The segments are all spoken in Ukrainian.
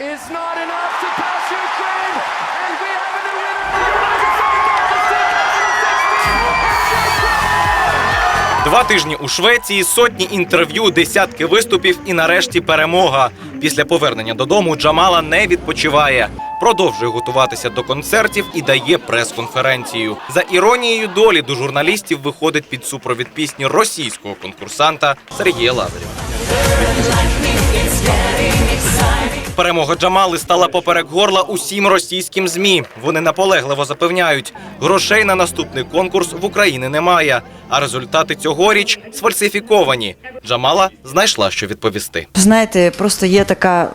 is not enough to pass Ukraine, and we have a new winner. Два тижні у Швеції, сотні інтерв'ю, десятки виступів і нарешті перемога. Після повернення додому Джамала не відпочиває. Продовжує готуватися до концертів і дає прес-конференцію. За іронією долі до журналістів виходить під супровід пісні російського конкурсанта Сергія Лазарєва. Перемога Джамали стала поперек горла усім російським змі. Вони наполегливо запевняють, грошей на наступний конкурс в Україні немає. А результати цьогоріч сфальсифіковані. Джамала знайшла, що відповісти. Знаєте, просто є така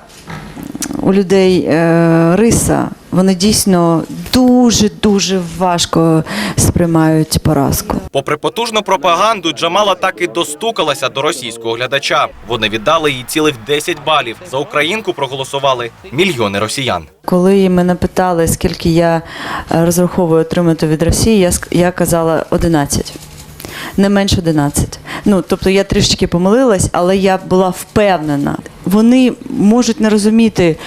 у людей е, риса. Вони дійсно дуже дуже важко сприймають поразку. Попри потужну пропаганду, Джамала так і достукалася до російського глядача. Вони віддали їй цілих 10 балів. За українку проголосували мільйони росіян. Коли мене питали, скільки я розраховую отримати від Росії, я, я казала 11. Не менше 11. Ну, тобто я трішечки помилилась, але я була впевнена. Вони можуть не розуміти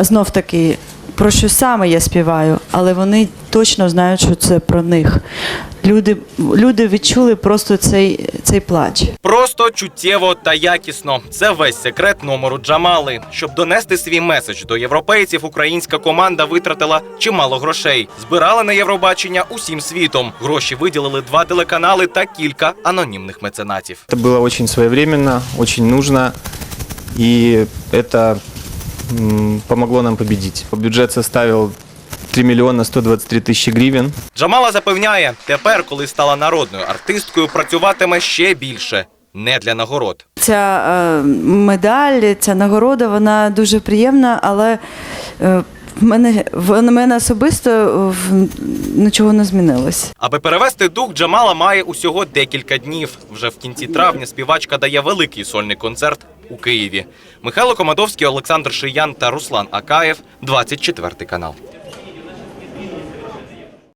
знов таки, про що саме я співаю, але вони точно знають, що це про них. Люди, люди відчули просто цей, цей плач. Просто чуттєво та якісно. Це весь секрет номеру Джамали. Щоб донести свій меседж до європейців, українська команда витратила чимало грошей. Збирала на Євробачення усім світом. Гроші виділили два телеканали та кілька анонімних меценатів. Это было очень своевременно, очень нужно, и это м, помогло нам победить. Бюджет составил 3 миллиона 123 тысячи гривен. Джамала запевняє, тепер, коли стала народною артисткою, працюватиме ще більше. Не для нагород. Ця е, медаль, ця нагорода, вона дуже приємна, але е, в мене, в мене особисто в- нічого не змінилось. Аби перевести дух, Джамала має усього декілька днів. Вже в кінці травня співачка дає великий сольний концерт у Києві. Михайло Комадовський, Олександр Шиян та Руслан Акаєв, 24 канал.